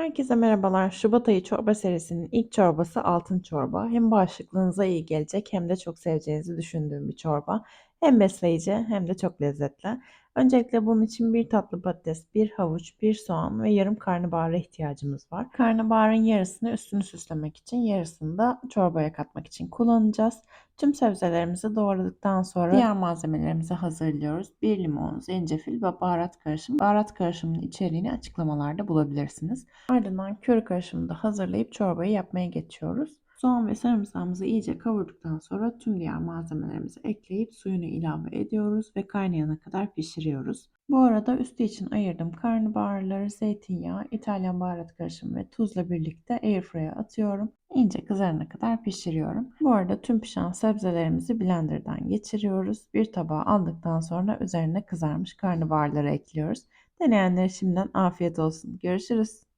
Herkese merhabalar. Şubat ayı çorba serisinin ilk çorbası altın çorba. Hem bağışıklığınıza iyi gelecek hem de çok seveceğinizi düşündüğüm bir çorba. Hem besleyici hem de çok lezzetli. Öncelikle bunun için bir tatlı patates, bir havuç, bir soğan ve yarım karnabahara ihtiyacımız var. Karnabaharın yarısını üstünü süslemek için, yarısını da çorbaya katmak için kullanacağız. Tüm sebzelerimizi doğradıktan sonra diğer malzemelerimizi hazırlıyoruz. 1 limon, zencefil ve baharat karışımı. Baharat karışımının içeriğini açıklamalarda bulabilirsiniz. Ardından köri karışımını da hazırlayıp çorbayı yapmaya geçiyoruz. Soğan ve sarımsağımızı iyice kavurduktan sonra tüm diğer malzemelerimizi ekleyip suyunu ilave ediyoruz ve kaynayana kadar pişiriyoruz. Bu arada üstü için ayırdığım karnabaharları zeytinyağı, İtalyan baharat karışımı ve tuzla birlikte airfryer'a atıyorum. İnce kızarana kadar pişiriyorum. Bu arada tüm pişen sebzelerimizi blenderdan geçiriyoruz. Bir tabağa aldıktan sonra üzerine kızarmış karnabaharları ekliyoruz. Deneyenlere şimdiden afiyet olsun. Görüşürüz.